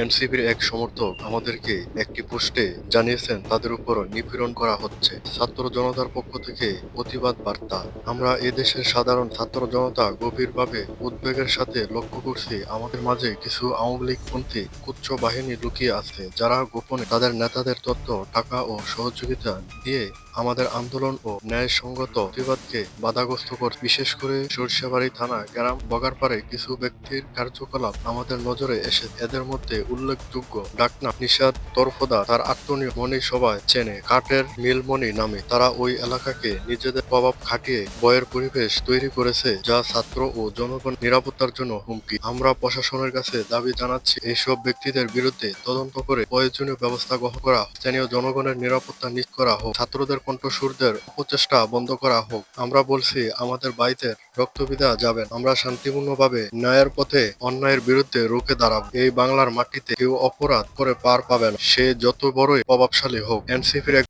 এনসিপির এক সমর্থক আমাদেরকে একটি পোস্টে জানিয়েছেন, তাদের উপর নিপীড়ন করা হচ্ছে। ছাত্র জনতার পক্ষ থেকে প্রতিবাদ বার্তা। আমরা এদেশের সাধারণ ছাত্র জনতা গভীরভাবে উদ্বেগের সাথে লক্ষ্য করছি। আমাদের মাঝে কিছু আওয়ামী লীগপন্থী কুচ্চ বাহিনী লুকিয়ে আছে, যারা গোপনে তাদের নেতাদের তথ্য, টাকা ও সহযোগিতা দিয়ে আমাদের আন্দোলন ও ন্যায়সঙ্গত প্রতিবাদকে বাধাগ্রস্ত করে, বিশেষ করে সরিষাবাড়ি থানা গ্রাম বগারপাড়ে কিছু ব্যক্তির কার্যকলাপ আমাদের নজরে এসে, এদের মধ্যে উল্লেখযোগ্য। ডাকনা নিষাদ তরফদা তার আত্মনীয় মণি সবাই চেনে। কাঠের মিলমণি নামে তারা ওই এলাকাকে নিজেদের প্রভাব খাটিয়ে ভয়ের পরিবেশ তৈরি করেছে, যা ছাত্র ও জনগণ নিরাপত্তার জন্য হুমকি। আমরা প্রশাসনের কাছে দাবি জানাচ্ছি এইসব ব্যক্তিদের বিরুদ্ধে তদন্ত করে প্রয়োজনীয় ব্যবস্থা গ্রহণ করা স্থানীয় জনগণের নিরাপত্তা নিশ্চিত করা হোক, ছাত্রদের কণ্ঠস্বরদের অপচেষ্টা বন্ধ করা হোক। আমরা বলছি, আমাদের বাইদের রক্তবিদা যাবেন আমরা শান্তিপূর্ণভাবে ন্যায়ের পথে অন্যায়ের বিরুদ্ধে রুখে দাঁড়াব। এই বাংলার মাটিতে কেউ অপরাধ করে পার পাবেন সে যত বড়ই প্রভাবশালী হোক, এনসিপির